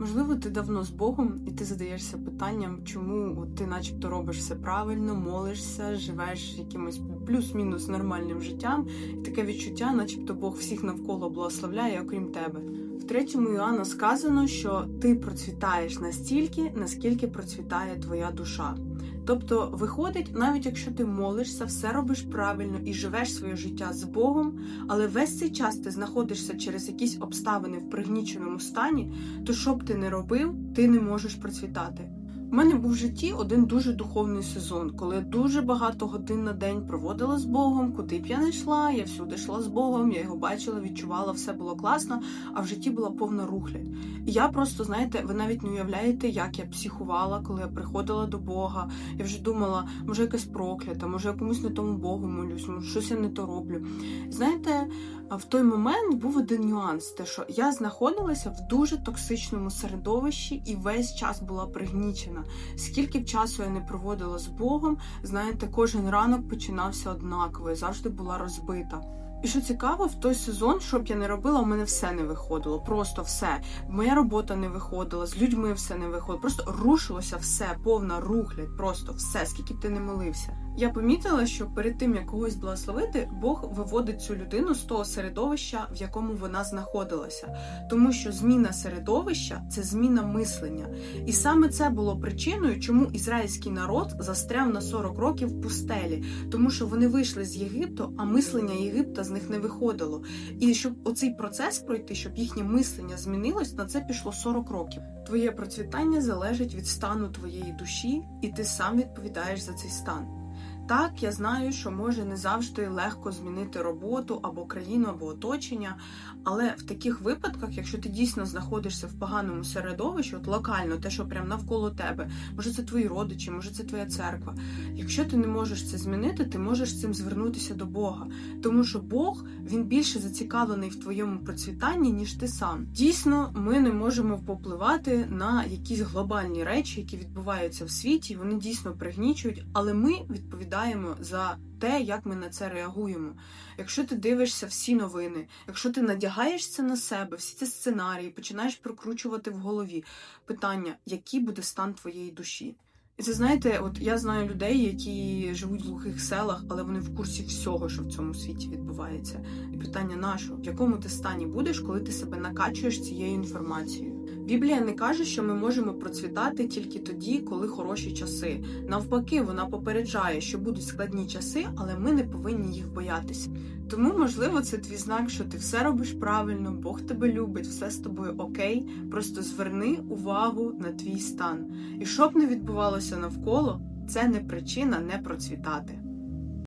Можливо, ти давно з Богом, і ти задаєшся питанням, чому ти, начебто, робиш все правильно, молишся, живеш якимось плюс-мінус нормальним життям, і таке відчуття, начебто Бог всіх навколо благословляє, окрім тебе. В третьому Іоанна сказано, що ти процвітаєш настільки, наскільки процвітає твоя душа. Тобто, виходить, навіть якщо ти молишся, все робиш правильно і живеш своє життя з Богом, але весь цей час ти знаходишся через якісь обставини в пригніченому стані, то що б ти не робив, ти не можеш процвітати. У мене був в житті один дуже духовний сезон, коли я дуже багато годин на день проводила з Богом, куди б я не йшла, я всюди йшла з Богом, я його бачила, відчувала, все було класно, а в житті була повна рухлядь. І я просто, знаєте, ви навіть не уявляєте, як я психувала, коли я приходила до Бога. Я вже думала, може якась проклята, може я комусь не тому Богу молюсь, може щось я не то роблю. Знаєте, в той момент був один нюанс: те, що я знаходилася в дуже токсичному середовищі і весь час була пригнічена. Скільки б часу я не проводила з Богом, знаєте, кожен ранок починався однаково, я завжди була розбита. І що цікаво, в той сезон, що б я не робила, у мене все не виходило. Просто все. Моя робота не виходила, з людьми все не виходило. Просто рушилося все, повна рухлядь, просто все, скільки б ти не молився. Я помітила, що перед тим як когось благословити, Бог виводить цю людину з того середовища, в якому вона знаходилася, тому що зміна середовища це зміна мислення. І саме це було причиною, чому ізраїльський народ застряв на 40 років в пустелі, тому що вони вийшли з Єгипту, а мислення Єгипта з них не виходило. І щоб оцей процес пройти, щоб їхнє мислення змінилось, на це пішло 40 років. Твоє процвітання залежить від стану твоєї душі, і ти сам відповідаєш за цей стан. Так, я знаю, що може не завжди легко змінити роботу або країну, або оточення, але в таких випадках, якщо ти дійсно знаходишся в поганому середовищі, от локально, те, що прямо навколо тебе, може це твої родичі, може це твоя церква. Якщо ти не можеш це змінити, ти можеш цим звернутися до Бога, тому що Бог він більше зацікавлений в твоєму процвітанні, ніж ти сам. Дійсно, ми не можемо попливати на якісь глобальні речі, які відбуваються в світі. Вони дійсно пригнічують, але ми відповідаємо за те, як ми на це реагуємо. Якщо ти дивишся всі новини, якщо ти надягаєшся на себе, всі ці сценарії, починаєш прокручувати в голові питання, який буде стан твоєї душі. І це знаєте, от я знаю людей, які живуть в глухих селах, але вони в курсі всього, що в цьому світі відбувається. І питання наше, в якому ти стані будеш, коли ти себе накачуєш цією інформацією? Біблія не каже, що ми можемо процвітати тільки тоді, коли хороші часи. Навпаки, вона попереджає, що будуть складні часи, але ми не повинні їх боятися. Тому, можливо, це твій знак, що ти все робиш правильно, Бог тебе любить, все з тобою окей. Просто зверни увагу на твій стан. І що б не відбувалося навколо, це не причина не процвітати.